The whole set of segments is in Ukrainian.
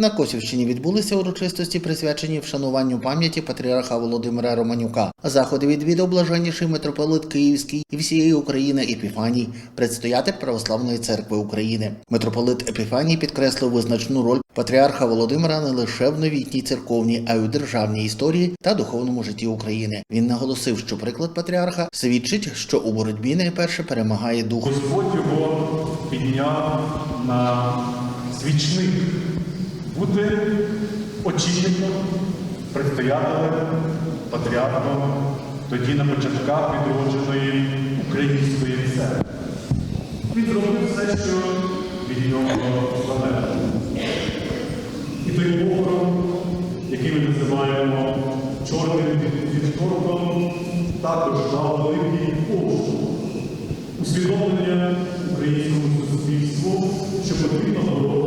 На Косівщині відбулися урочистості, присвячені вшануванню пам'яті патріарха Володимира Романюка. Заходи відвідав блаженніший митрополит Київський і всієї України Епіфаній, предстоятель Православної церкви України. Митрополит Епіфаній підкреслив визначну роль патріарха Володимира не лише в новітній церковній, а й у державній історії та духовному житті України. Він наголосив, що приклад патріарха свідчить, що у боротьбі найперше перемагає дух. Господь його підняв на свічник бути очільником, предстоятелем, патріархом тоді на початках відродженої української церкви. Він зробив все, що від нього залежало. І той похорон, який ми називаємо чорним вівторком, також дав великий поштовх усвідомлення українському суспільству, що потрібно боротися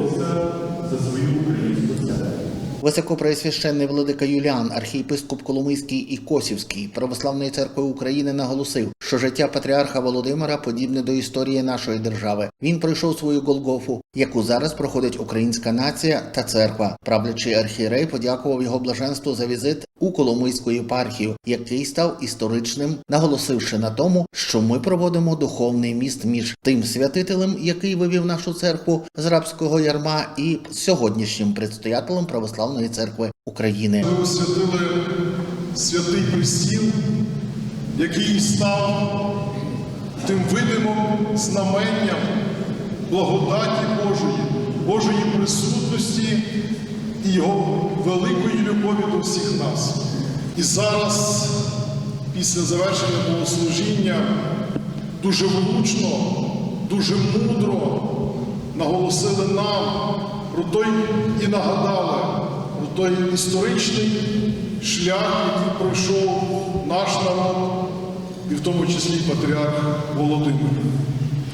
Високопреосвященний владика Юліан, архієпископ Коломийський і Косівський Православної церкви України наголосив, що життя патріарха Володимира подібне до історії нашої держави. Він пройшов свою Голгофу, яку зараз проходить українська нація та церква. Правлячий архієрей подякував його блаженству за візит у Коломийську єпархію, який став історичним, наголосивши на тому, що ми проводимо духовний міст між тим святителем, який вивів нашу церкву з рабського ярма, і сьогоднішнім предстоятелем Православної церкви України. Ви освятили святий престіл, який став тим видимим знаменням благодаті Божої, Божої присутності і Його великої любові до всіх нас. І зараз, після завершення богослужіння, дуже влучно, дуже мудро наголосили нам про той і нагадали про той історичний шлях, який пройшов наш народ, і в тому числі патріарх Володимир.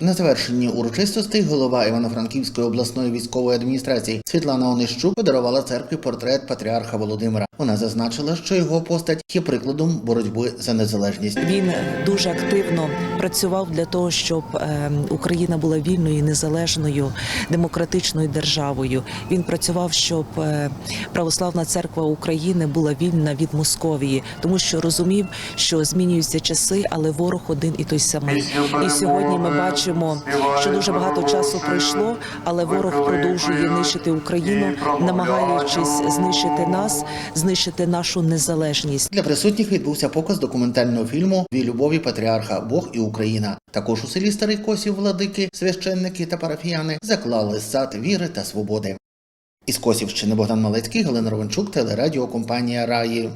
На завершенні урочистостей голова Івано-Франківської обласної військової адміністрації Світлана Онищук подарувала церкві портрет патріарха Володимира. Вона зазначила, що його постать є прикладом боротьби за незалежність. Він дуже активно працював для того, щоб е, Україна була вільною, незалежною, демократичною державою. Він працював, щоб е, православна церква України була вільна від Московії, тому що розумів, що змінюються часи, але ворог один і той самий. І сьогодні ми бачимо, що дуже багато часу пройшло, але ворог продовжує нищити Україну, намагаючись знищити нас, знищити нашу незалежність. Для присутніх відбувся показ документального фільму Дві любові патріарха Бог і Україна. Також у селі Старий Косів владики, священники та парафіяни заклали сад віри та свободи. Із Косівщини Богдан Малецький, Галина Ровенчук, телерадіокомпанія Раї.